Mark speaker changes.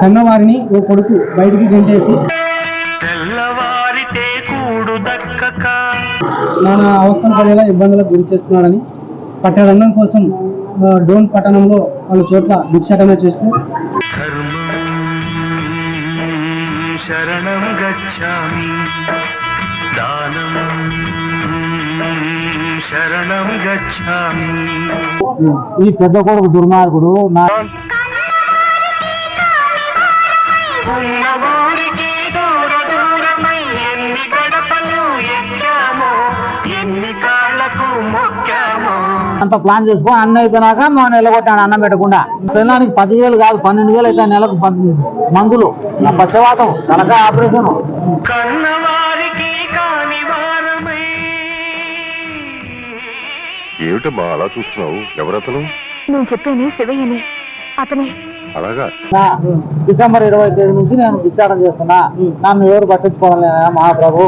Speaker 1: కన్నవారిని ఓ కొడుకు బయటికి గెంటేసి
Speaker 2: తెల్లవారితే కూడు దక్కక.
Speaker 1: నానా అవస్థలు పడేలా ఇబ్బందులకు గురి చేస్తున్నాడని పట్టెదన్నం కోసం డోన్ పట్టణంలో పలు చోట్ల భిక్షాటన చేస్తూ
Speaker 2: ధర్మం శరణం గచ్చామి. దానం శరణం గచ్చామి.
Speaker 3: ఈ పెద్ద కొడుకు దుర్మార్గుడు నా
Speaker 2: ఉన్నవారికి దూర దూరమై ఎన్ని గడపలు ఎక్కామో ఎన్ని కాళ్ళకు మొక్కామో.
Speaker 3: అంత ప్లాన్ చేసుకొని అన్న అయిపోయినాక నువ్వు నిలగొట్టాను అన్నం పెట్టకుండా. పిల్లడానికి పదివేలు కాదు పన్నెండు వేలు అయితే నెలకు మందులు. నా పచ్చవాతం తలకాయ ఆపరేషన్.
Speaker 2: కన్నవారికి కాని వారమై.
Speaker 4: ఏమిటమ్మా అలా చూస్తున్నావు? ఎవరతను?
Speaker 5: నేను చెప్పేది శివయ్యని. అతనే.
Speaker 4: అలాగా?
Speaker 3: డిసెంబర్ ఇరవై తేదీ నుంచి నేను విచారణ చేస్తున్నా. నన్ను ఎవరు పట్టించుకోవడం లేదా మహాప్రభు.